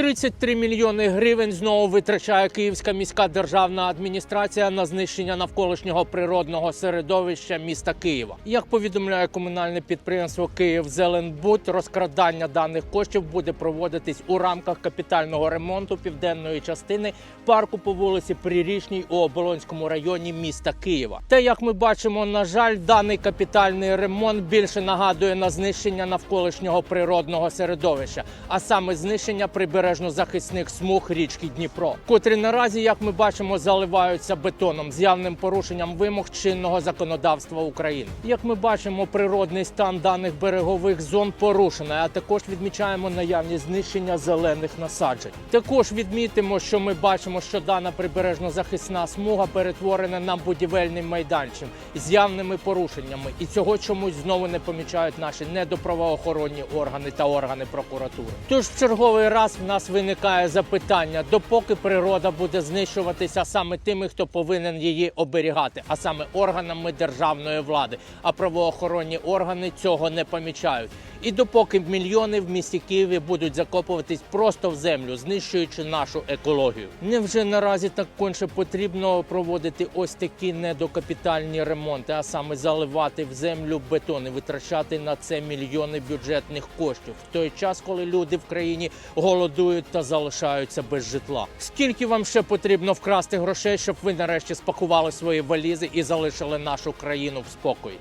33 мільйони гривень знову витрачає Київська міська державна адміністрація на знищення навколишнього природного середовища міста Києва. Як повідомляє комунальне підприємство «Київзеленбуд», розкрадання даних коштів буде проводитись у рамках капітального ремонту південної частини парку по вулиці Прирічній у Оболонському районі міста Києва. Та як ми бачимо, на жаль, даний капітальний ремонт більше нагадує на знищення навколишнього природного середовища, а саме знищення прибережно-захисних смуг річки Дніпро, котрі наразі, як ми бачимо, заливаються бетоном з явним порушенням вимог чинного законодавства України. Як ми бачимо, природний стан даних берегових зон порушений, а також відмічаємо наявність знищення зелених насаджень. Також відмітимо, що ми бачимо, що дана прибережно-захисна смуга перетворена на будівельний майданчик з явними порушеннями, і цього чомусь знову не помічають наші недоправоохоронні органи та органи прокуратури. Тож в черговий раз в нас виникає запитання: допоки природа буде знищуватися саме тими, хто повинен її оберігати, а саме органами державної влади, а правоохоронні органи цього не помічають. І допоки мільйони в місті Києві будуть закопуватись просто в землю, знищуючи нашу екологію. Невже наразі так конче потрібно проводити ось такі недокапітальні ремонти, а саме заливати в землю бетон і витрачати на це мільйони бюджетних коштів в той час, коли люди в країні голодують та залишаються без житла? Скільки вам ще потрібно вкрасти грошей, щоб ви нарешті спакували свої валізи і залишили нашу країну в спокої?